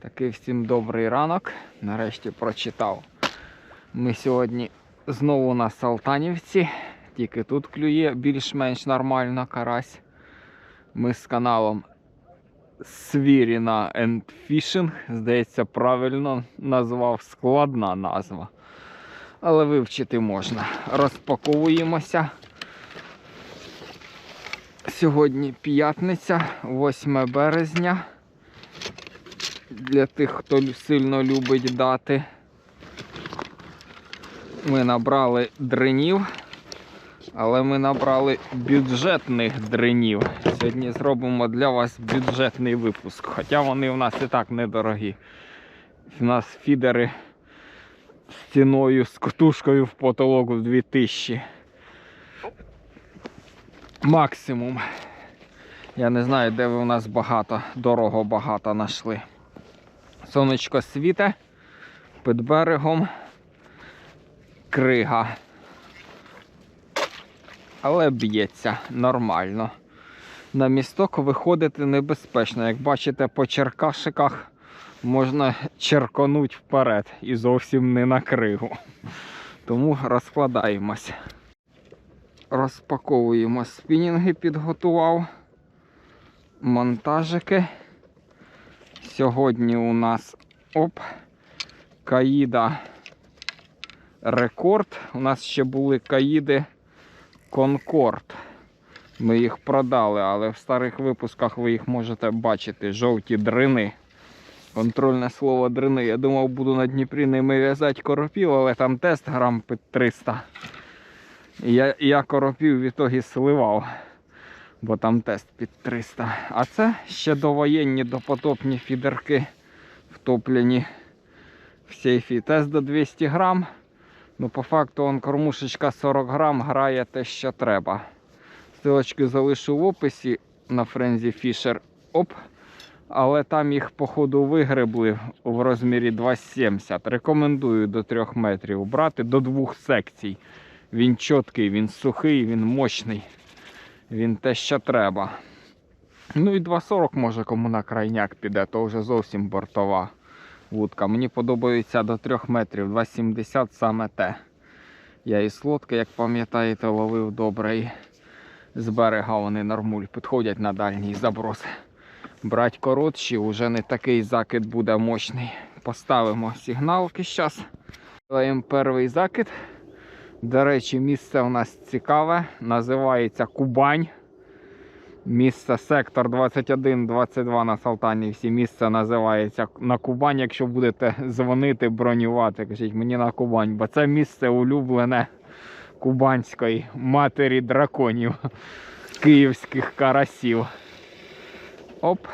Такий всім добрий ранок. Нарешті прочитав. Ми сьогодні знову на Салтанівці. Тільки тут клює більш-менш нормально карась. Ми з каналом Свіріна and. Здається, правильно назвав складна назва. Але вивчити можна. Розпаковуємося. Сьогодні п'ятниця, 8 березня. Для тих, хто сильно любить дати. Ми набрали дринів, але ми набрали бюджетних дринів. Сьогодні зробимо для вас бюджетний випуск, хоча вони в нас і так недорогі. У нас фідери з ціною, з котушкою в потолок в 2000. Максимум. Я не знаю, де ви у нас багато, дорого багато знайшли. Сонечко світе, під берегом крига. Але б'ється нормально. На місток виходити небезпечно. Як бачите, по черкашиках можна черконуть вперед і зовсім не на кригу. Тому розкладаємось. Розпаковуємо спінінги, підготував. Монтажики. Сьогодні у нас оп, Каїда Рекорд. У нас ще були Каїди Конкорд. Ми їх продали, але в старих випусках ви їх можете бачити. Жовті дрини. Контрольне слово дрини. Я думав, буду на Дніпрі ними в'язати коропів, але там тест грам під 300. І я, я коропів в ітогі сливав бо там тест під 300. А це ще довоєнні допотопні фідерки втоплені в сейфі. Тест до 200 грам. Ну, по факту он кормушечка 40 грам грає те, що треба. Силочки залишу в описі на Френзі Фішер. Оп. Але там їх, походу, вигребли в розмірі 2,70. Рекомендую до 3 метрів брати до двох секцій. Він чіткий, він сухий, він мощний. Він те, що треба. Ну і 2,40 може кому на крайняк піде, то вже зовсім бортова вудка. Мені подобається до 3 метрів, 2,70 саме те. Я із лодки, як пам'ятаєте, ловив добре з берега вони нормуль підходять на дальній заброс. Брать коротші, вже не такий закид буде мощний. Поставимо сигналки зараз. Даємо перший закид. До речі, місце у нас цікаве, називається Кубань. Місце сектор 21-22 на Салтанівці. Місце називається на Кубань. Якщо будете дзвонити, бронювати, кажіть мені на Кубань, бо це місце улюблене кубанської матері драконів, київських карасів. Оп.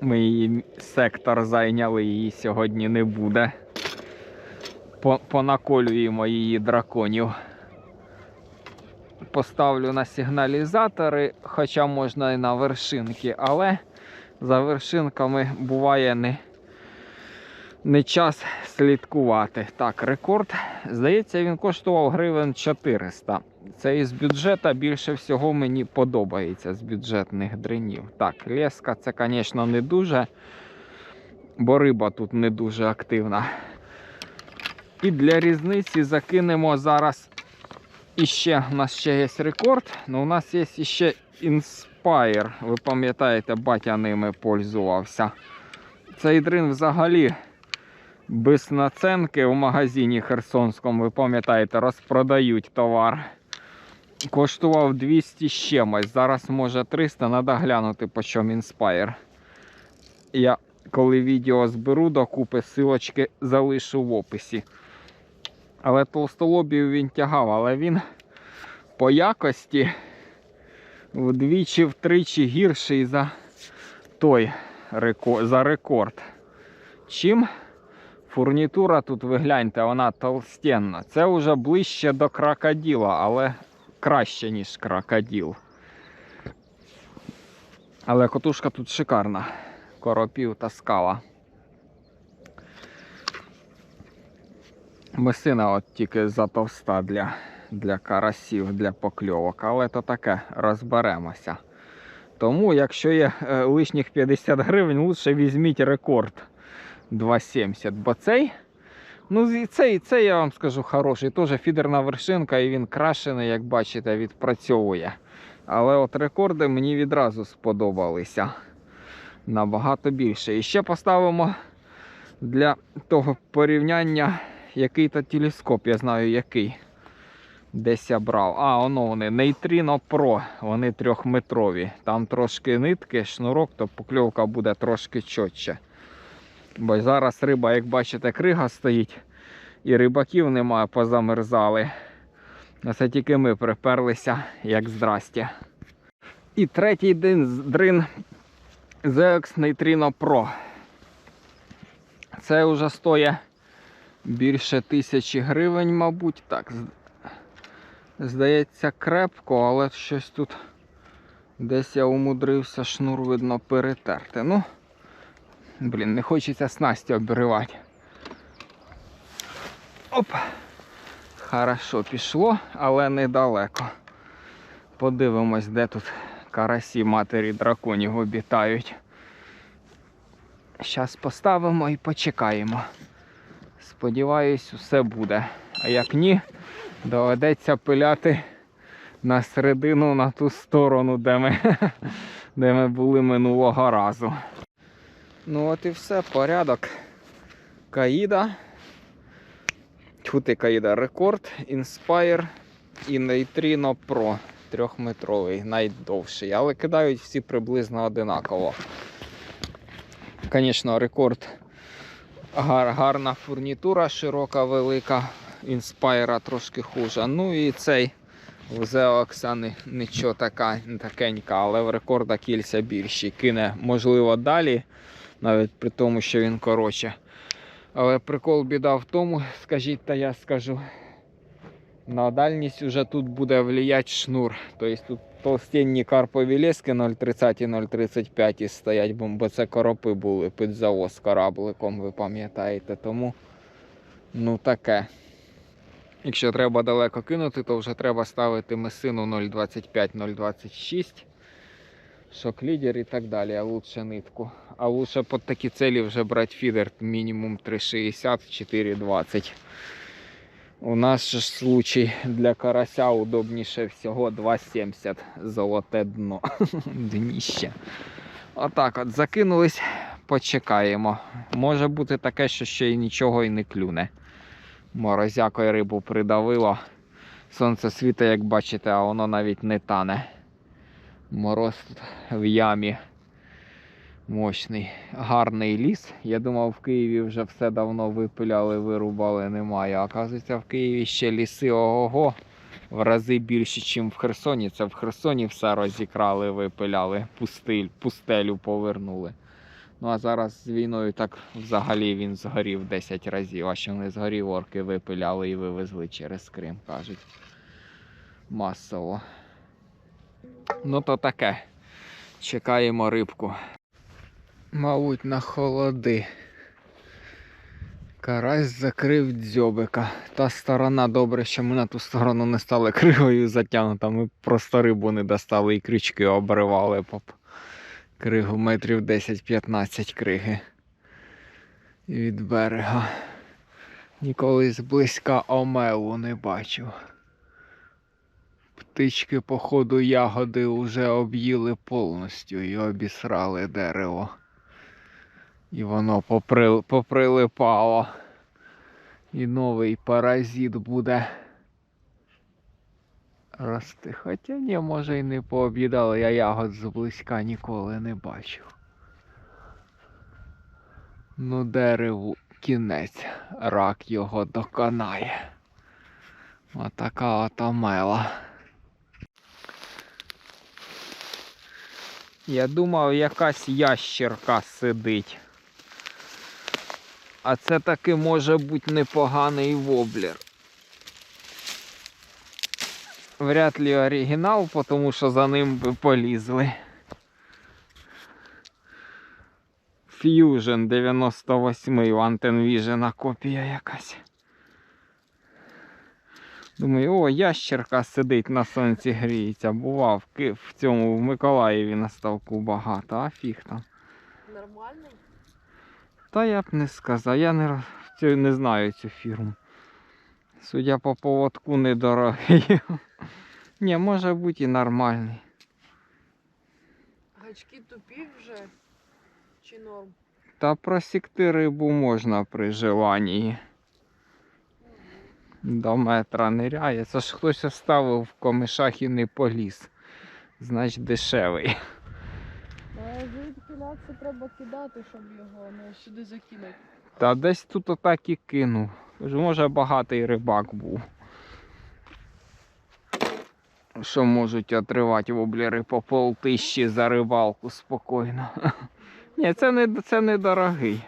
Ми її сектор зайняли, її сьогодні не буде понаколюємо її драконів. Поставлю на сигналізатори, хоча можна і на вершинки, але за вершинками буває не, не час слідкувати. Так, рекорд. Здається, він коштував гривень 400. Це із бюджета більше всього мені подобається з бюджетних дринів. Так, леска це, звісно, не дуже, бо риба тут не дуже активна. І для різниці закинемо зараз іще. У нас ще є рекорд, але у нас є іще Inspire. Ви пам'ятаєте, батя ними пользувався. Цей дрин взагалі без наценки в магазині Херсонському, ви пам'ятаєте, розпродають товар. Коштував 200 з чимось. Зараз може 300, треба глянути по чому Inspire. Я коли відео зберу докупи, силочки залишу в описі. Але толстолобів він тягав, але він по якості вдвічі-втричі гірший за той за рекорд. Чим фурнітура тут, ви гляньте, вона толстенна. Це вже ближче до крокодила, але краще, ніж крокодил. Але котушка тут шикарна. Коропів та Месина от тільки затовста для, для карасів, для покльовок, але то таке розберемося. Тому, якщо є е, лишніх 50 гривень, лучше візьміть рекорд 2,70. Бо цей, ну цей, цей, я вам скажу, хороший. Теж фідерна вершинка, і він крашений, як бачите, відпрацьовує. Але от рекорди мені відразу сподобалися. Набагато більше. І ще поставимо для того порівняння який-то телескоп, я знаю який. Десь я брав. А, воно вони Neutrino Pro, вони трьохметрові. Там трошки нитки, шнурок, то покльовка буде трошки чотче. Бо зараз риба, як бачите, крига стоїть, і рибаків немає, позамерзали. Це тільки ми приперлися, як здрастя. І третій дрин ZX Neutrino Pro. Це вже стоїть більше тисячі гривень, мабуть. Так, здається, крепко, але щось тут десь я умудрився шнур, видно, перетерти. Ну, блін, не хочеться снасті обривати. Оп! Хорошо пішло, але недалеко. Подивимось, де тут карасі матері драконів обітають. Зараз поставимо і почекаємо. Сподіваюсь, усе буде. А як ні, доведеться пиляти на середину на ту сторону, де ми, де ми були минулого разу. Ну от і все, порядок. Каїда. Тьфу ти, Каїда, рекорд, Inspire і Neutrino Pro. Трьохметровий, найдовший, але кидають всі приблизно одинаково. Звісно, рекорд гар, гарна фурнітура, широка, велика. Інспайра трошки хуже. Ну і цей Zeo Оксани нічого така, такенька, але в рекорда кільця більші. Кине, можливо, далі, навіть при тому, що він коротше. Але прикол біда в тому, скажіть, та я скажу. На дальність вже тут буде влиять шнур. Тобто тут толстенні карпові лески 0,30 0,35 стоять, бо- це коропи були під завоз корабликом, ви пам'ятаєте. Тому ну таке. Якщо треба далеко кинути, то вже треба ставити месину 0,25-0,26, шок-лідер і так далі, а лучше нитку. А лучше під такі цілі вже брати фідер мінімум 3,60-4,20. У нас же случай для карася удобніше всього 2,70 золоте дно. Дніще. Отак от закинулись, почекаємо. Може бути таке, що ще й нічого і не клюне. Морозякою рибу придавило. Сонце світа, як бачите, а воно навіть не тане. Мороз в ямі. Мощний, гарний ліс. Я думав, в Києві вже все давно випиляли, вирубали, немає. А оказується, в Києві ще ліси ого в рази більше, ніж в Херсоні. Це в Херсоні все розікрали, випиляли, пустиль, пустелю повернули. Ну а зараз з війною так взагалі він згорів 10 разів, а що не згорів, орки випиляли і вивезли через Крим, кажуть. Масово. Ну то таке. Чекаємо рибку. Мабуть, на холоди. Карась закрив дзьобика. Та сторона добре, що ми на ту сторону не стали кригою затягнута. Ми просто рибу не достали і крючки обривали по кригу метрів 10-15 криги від берега. Ніколи зблизька омелу не бачив. Птички, походу, ягоди вже об'їли повністю і обісрали дерево. І воно попри... поприлипало. І новий паразит буде рости. Хоча ні, може і не пооб'їдали, я ягод зблизька ніколи не бачив. Ну, дереву кінець, рак його доконає. Отака от омела. Я думав, якась ящерка сидить. А це таки може бути непоганий воблер. Вряд ли оригінал, тому що за ним би полізли. Fusion 98 у Antenvision копія якась. Думаю, о, ящерка сидить на сонці гріється. Бував в, в цьому в Миколаєві на ставку багато, а фіг там. Нормальний? Та я б не сказав, я не, цю- не знаю цю фірму. Судя по поводку, недорогий. Ні, може бути і нормальний. Гачки тупі вже. Чи норм? Та просікти рибу можна при желанні. До метра ниряє. Це ж хтось оставив в комишах і не поліз. Значить дешевий. Звідки треба кидати, щоб його не сюди закинути. Та десь тут отак і кинув. Може багатий рибак був. Що можуть отривати воблери по полтищі за рибалку спокійно. Ні, це не, це не дорогий.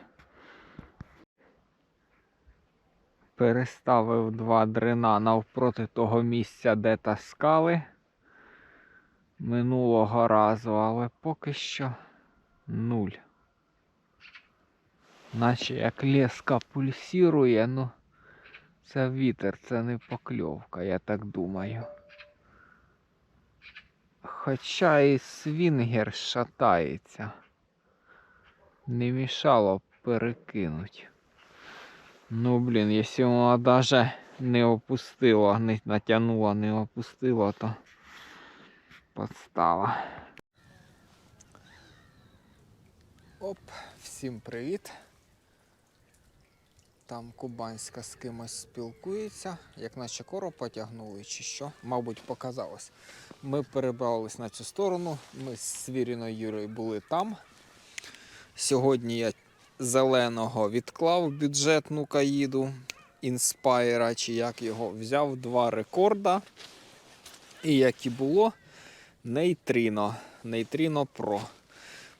Переставив два дрина навпроти того місця, де таскали минулого разу, але поки що нуль. Наче як леска пульсірує, ну це вітер, це не покльовка, я так думаю. Хоча і свінгер шатається. Не мішало перекинуть. Ну блін, якщо вона даже не опустила, не натягнула, не опустила, то подстава. Оп, всім привіт. Там Кубанська з кимось спілкується, як наче кору потягнули чи що, мабуть, показалось. Ми перебрались на цю сторону. Ми з Свіріною Юрою були там. Сьогодні я зеленого відклав бюджетну каїду Inspire, чи як його взяв два рекорда. І як і було, Нейтріно. Нейтріно Pro.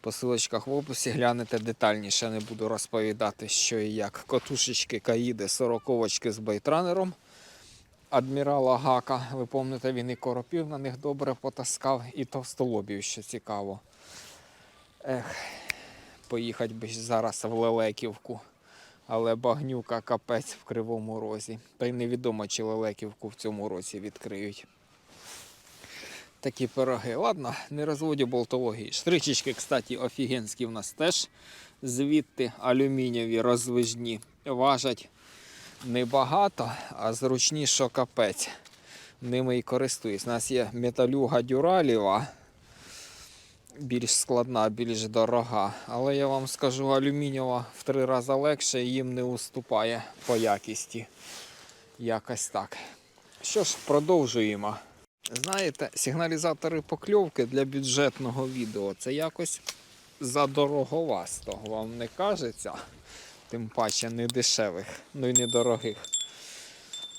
По силочках в описі глянете детальніше, не буду розповідати, що і як. Котушечки Каїди, сороковочки з бейтранером адмірала Гака. Ви пам'ятаєте, він і коропів на них добре потаскав, і товстолобів, що цікаво. Ех, поїхати би зараз в Лелеківку. Але багнюка капець в кривому розі. Та й невідомо, чи Лелеківку в цьому році відкриють. Такі пироги. Ладно, не розводю болтології. Штричечки, кстати, офігенські в нас теж. Звідти алюмінієві розвижні важать небагато, а зручні, що капець. Ними і користуюсь. У нас є металюга дюралєва, більш складна, більш дорога. Але я вам скажу, алюмінієва в три рази легше їм не уступає по якісті. Якось так. Що ж, продовжуємо. Знаєте, сигналізатори покльовки для бюджетного відео це якось задороговасто, вам не кажеться? Тим паче не дешевих, ну і недорогих.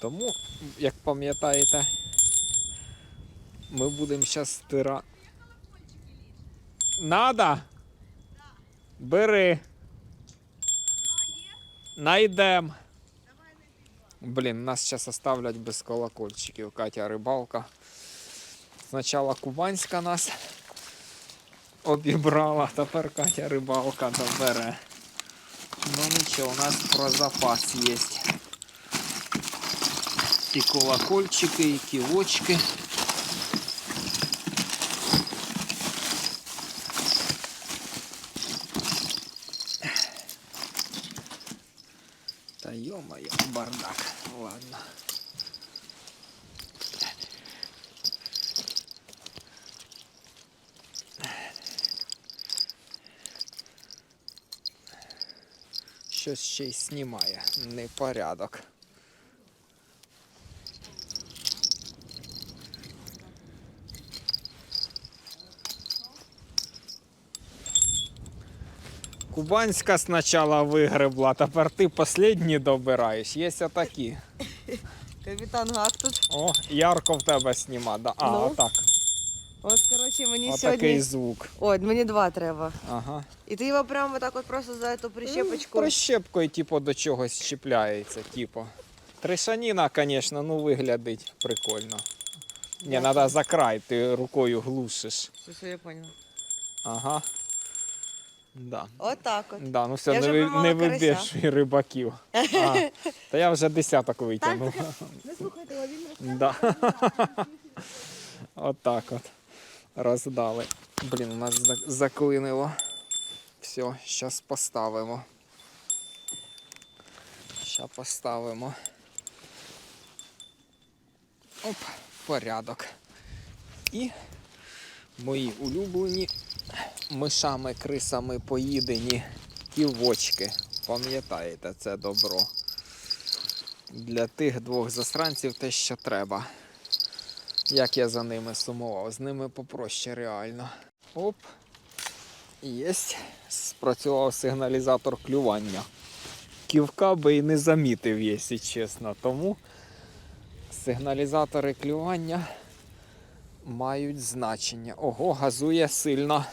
Тому, як пам'ятаєте, ми будемо зараз стира. Надо? Бери. Найдем. Блін, нас зараз оставлять без колокольчиків. Катя рибалка. Спочатку Кубанська нас обібрала, тепер Катя рибалка добере. Ну нічого, у нас про запас є. І колокольчики, і кілочки. Та йо-моє, бардак. Ладно. Щось ще й знімає. Непорядок. Кубанська спочатку вигребла, тепер ти останні добираєш. Є отакі. Капітан Гак тут. О, ярко в тебе сніма. Да. А, Ну, отак. От, коротше, мені Отакий сьогодні. звук. Ой, мені два треба. Ага. І ти його прямо так от просто за цю прищепочку. Прищепкою, типу, до чогось чіпляється, типу. Тришаніна, звісно, ну виглядить прикольно. Ні, треба за край, ти рукою глушиш. Все, все, я поняла. Ага. Да. Отак от. Да, ну все, Я не, вже ви, не вибішуй рибаків. А, та я вже десяток витягнув. Не слухайте, він розкаже. Да. Отак от. Роздали. Блін, у нас заклинило. Все, зараз поставимо. Ща поставимо. Оп, порядок. І мої улюблені мишами, крисами поїдені ківочки. Пам'ятаєте це добро. Для тих двох засранців те, що треба. Як я за ними сумував, з ними попроще реально. Оп. Єсть. Спрацював сигналізатор клювання. Ківка би і не замітив, якщо чесно. Тому сигналізатори клювання мають значення. Ого, газує сильно.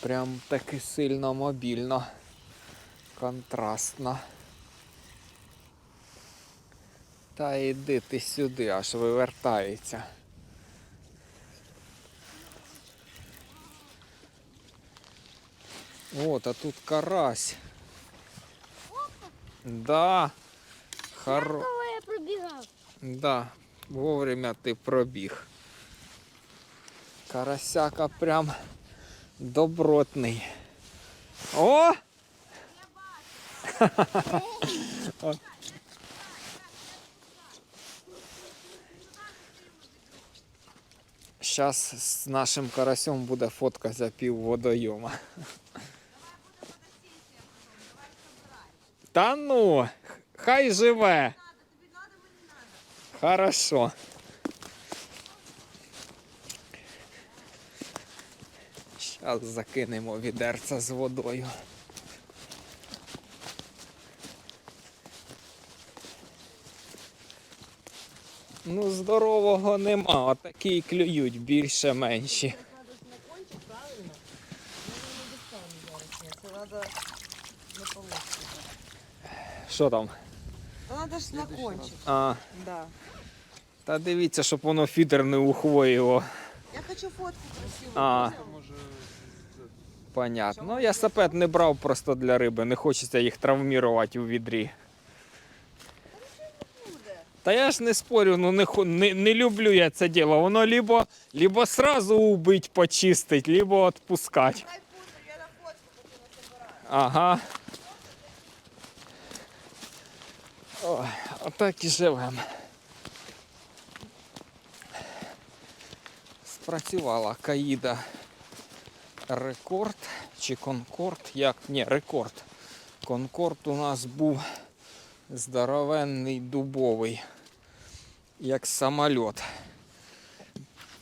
Прям таки сильно мобільно. Контрастно. Та йди ти сюди, аж вивертається. От, а тут карась. Да. Хоро... Кого я пробігав? Да, вовремя ти пробіг. Карасяка прям добротний. О! О! Зараз з нашим карасем буде фотка за пів водойома. Та ну, хай живе. Хорошо. Зараз закинемо відерце з водою. Ну, здорового нема, отакі клюють більше-менші. Це треба не получиться. Що там? Треба ж на кончик. А, Да. та дивіться, щоб воно фідер не ухвоїло. Я хочу фотку красиву. А. Понятно. Ну, я сапет не брав просто для риби, не хочеться їх травмувати у відрі. Та я ж не спорю, ну не, не, не люблю я це діло. Воно либо, либо сразу убить, почистить, либо відпускати. Ага. Ой, отак і живемо. Спрацювала Каїда рекорд чи Конкорд. Як? Ні, рекорд. Конкорд у нас був здоровенний дубовий, як самоліт.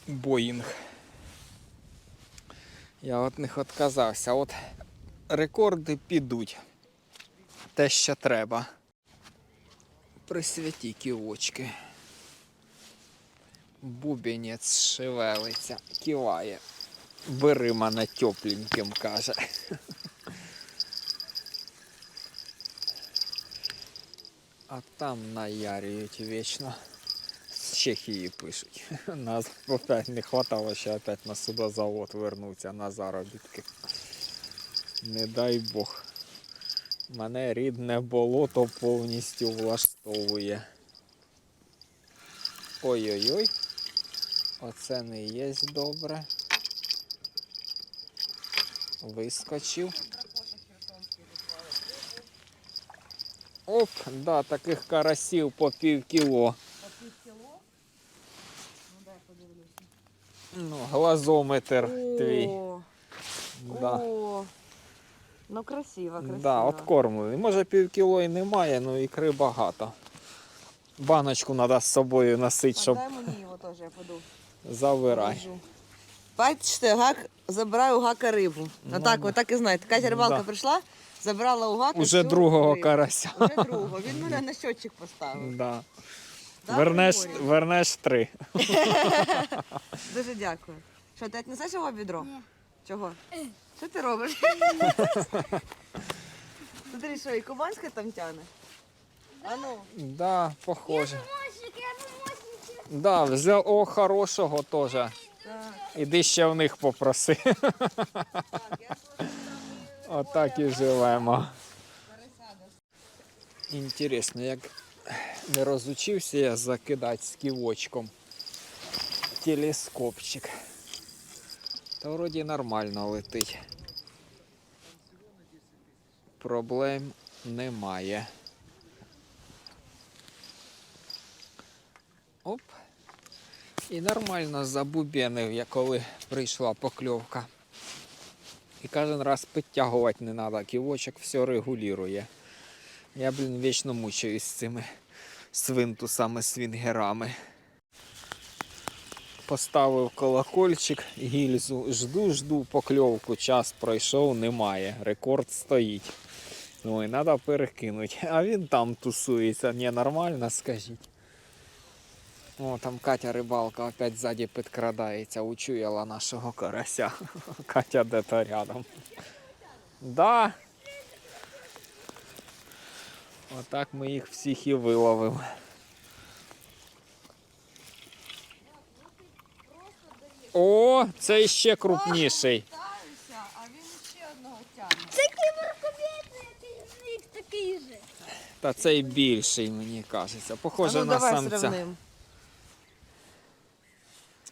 Боїнг. Я від них відказався. От рекорди підуть. Те, що треба. Присвяті ківочки. Бубенець шевелиться, киває. Бери мене тепленьким, каже. А там наярюють вічно. З Чехії пишуть. Нас опять не хватало, ще опять на судозавод вернуться на заробітки. Не дай Бог. Мене рідне болото повністю влаштовує. Ой-ой-ой. Оце не є добре. Вискочив. Оп, да, таких карасів по пів кіло. Ну, глазометр твій. О, Да. о. Ну красиво, красиво. Да, откормлений. Може пів кіло і немає, ну ікри багато. Баночку треба з собою носити, А щоб дай мені його теж, я поду. завирай. Бачите, гак забираю у гака рибу. Ну, Отак, да. отак і знаєте. Катя рибалка Да. прийшла, забрала у гака. Уже всю другого рибу. карася. Уже другого. Він мене на щотчик поставив. Да. Да, Вернеш, Григорій? вернеш три. Дуже дякую. Що, ти віднесеш його відро? Ні. Чого? Що ти робиш? Смотри, що, і кубанська там тяне? А ну, Да, похоже. Мощник, я помощник. Да, взяв о хорошого теж. так, Іди ще в них попроси. так, я Отак і живемо. Інтересно, як не розучився я закидати з ківочком телескопчик. Та вроді нормально летить. Проблем немає. Оп. І нормально забубенив, я коли прийшла покльовка. І кожен раз підтягувати не треба, ківочок все регулює. Я, блін, вічно мучаюсь з цими свинтусами, свінгерами. Поставив колокольчик, гільзу, жду, жду покльовку, час пройшов, немає. Рекорд стоїть. Ну і треба перекинути. А він там тусується. Ні, нормально, скажіть. О, там Катя рибалка опять ззаді підкрадається, учуяла нашого карася. Катя де-то рядом. Да. Отак ми їх всіх і виловимо. О, це ще крупніший. А він ще одного тягне. Це кіберкомет, який такий же. Та цей більший, мені кажеться. Похоже а ну, на давай самця. сравним.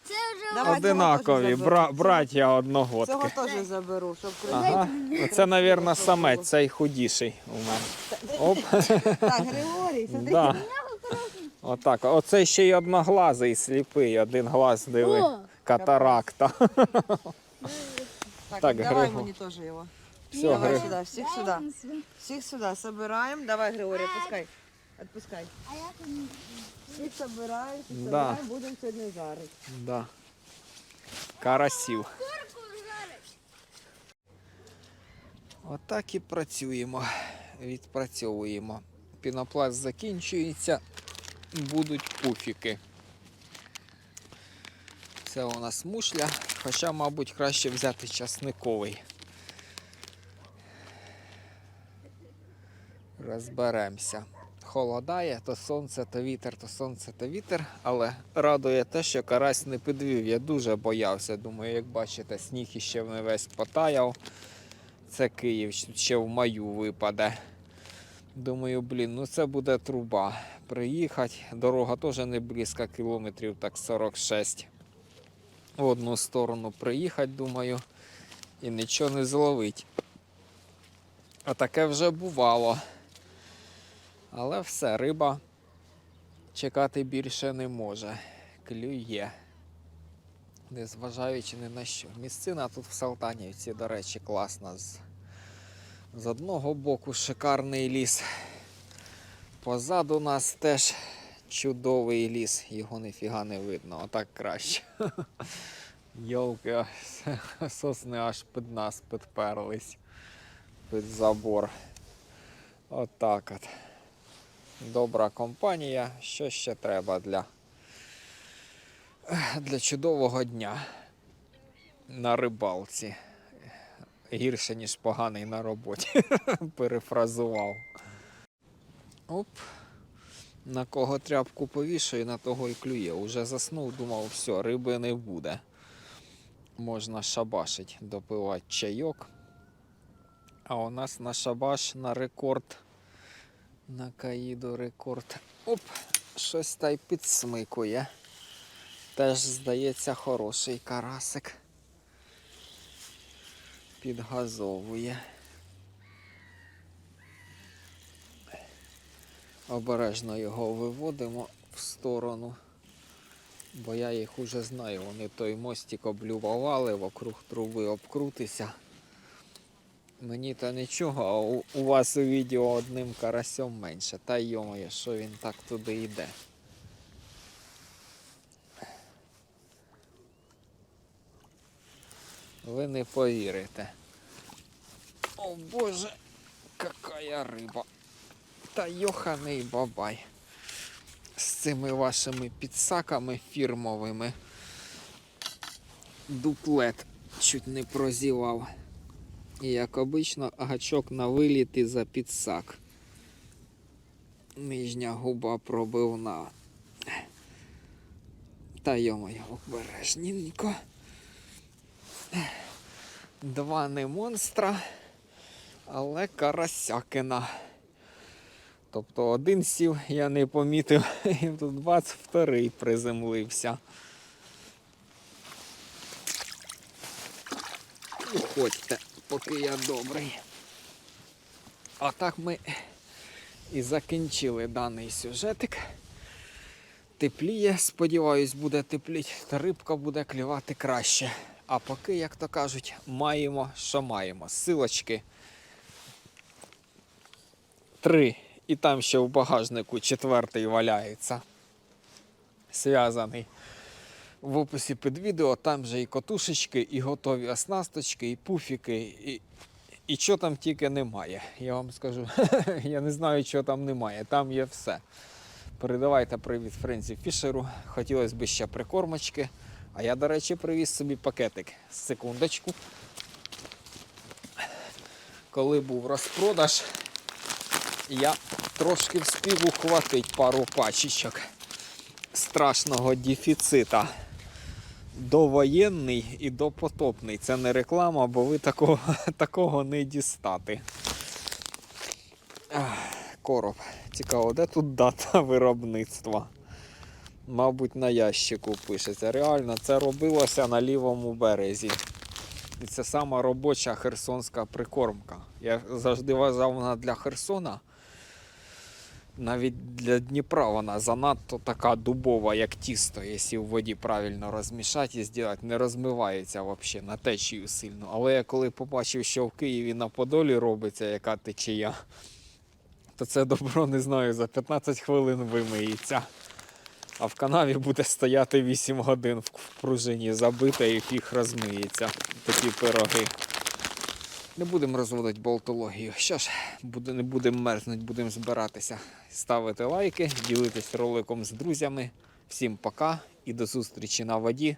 Це вже Давай. Одинакові, цього теж бра- заберу. браття одногодки. Цього теж заберу, щоб Ага. Оце, мабуть, самець, цей худіший у мене. Оп. Так, Григорій, смотри. Да. Отак. Оце ще й одноглазий сліпий, один глаз диви. О! Катаракта. Так, Так, давай Григор- мені теж його. Все, давай Гри... сюди, всіх сюди. Всіх сюди собираємо. Давай, Григорій, отпускай. Отпускай. А я там Всіх собираємо, всіх Да. собираємо, будемо сьогодні жарити. Да. Карасів. Отак і працюємо. Відпрацьовуємо. Пінопласт закінчується, будуть пуфіки. Це у нас мушля, хоча, мабуть, краще взяти часниковий. Розберемося. Холодає, то сонце, то вітер, то сонце, то вітер. Але радує те, що карась не підвів. Я дуже боявся. Думаю, як бачите, сніг іще не весь потаяв. Це Київ ще в маю випаде. Думаю, блін, ну це буде труба. Приїхати. Дорога теж не близько, кілометрів, так 46. В одну сторону приїхати, думаю, і нічого не зловить. А таке вже бувало. Але все, риба чекати більше не може. Клює. Незважаючи ні на що. Місцина тут в Салтанівці, до речі, класна. З, з одного боку шикарний ліс. Позаду нас теж чудовий ліс. Його ніфіга не видно, отак краще. Йолки, сосни аж під нас підперлись. Під забор. Отак от. Добра компанія. Що ще треба для, для чудового дня на рибалці. Гірше, ніж поганий на роботі. Перефразував. Оп. На кого тряпку повішаю, на того і клює. Уже заснув, думав, все, риби не буде. Можна шабашить, допивати чайок. А у нас на шабаш на рекорд. На Каїду рекорд. Оп, щось та й підсмикує. Теж, здається, хороший карасик. Підгазовує. Обережно його виводимо в сторону. Бо я їх уже знаю. Вони той мостик облювали, вокруг труби обкрутися. Мені та нічого, а у, у вас у відео одним карасем менше. Та йомає, що він так туди йде. Ви не повірите. О боже, какая риба. Та йоханий бабай. З цими вашими підсаками фірмовими. Дуплет чуть не прозівав. І як обично, гачок на виліт і за підсак. Нижня губа пробивна. Та йомаю, обережненько. Два не монстра. Але карасякина. Тобто один сів, я не помітив, і тут бац, вторий приземлився. Виходьте, поки я добрий. А так ми і закінчили даний сюжетик. Тепліє, сподіваюсь, буде тепліть, та рибка буде клювати краще. А поки, як то кажуть, маємо, що маємо. Силочки. Три. І там ще в багажнику четвертий валяється. Зв'язаний. В описі під відео там же і котушечки, і готові оснасточки, і пуфіки, і, і що там тільки немає. Я вам скажу, я не знаю, що там немає. Там є все. Передавайте привіт Френзі Фішеру. Хотілося б ще прикормочки. А я, до речі, привіз собі пакетик. Секундочку. Коли був розпродаж, я трошки встиг ухватити пару пачечок страшного дефіцита. Довоєнний і допотопний. Це не реклама, бо ви такого, такого не дістати. Короб. Цікаво, де тут дата виробництва? Мабуть, на ящику пишеться. Реально, це робилося на лівому березі. І це сама робоча херсонська прикормка. Я завжди вважав вона для Херсона. Навіть для Дніпра вона занадто така дубова, як тісто, якщо в воді правильно розмішати і зробити, не розмивається взагалі на течію сильно. Але я коли побачив, що в Києві на Подолі робиться яка течія, то це добро не знаю, за 15 хвилин вимиється. А в канаві буде стояти 8 годин в пружині забите і фіг розмиється. Такі пироги. Не будемо розводити болтологію. Що ж, буде, не будемо мерзнути, будемо збиратися. Ставити лайки, ділитись роликом з друзями. Всім пока і до зустрічі на воді.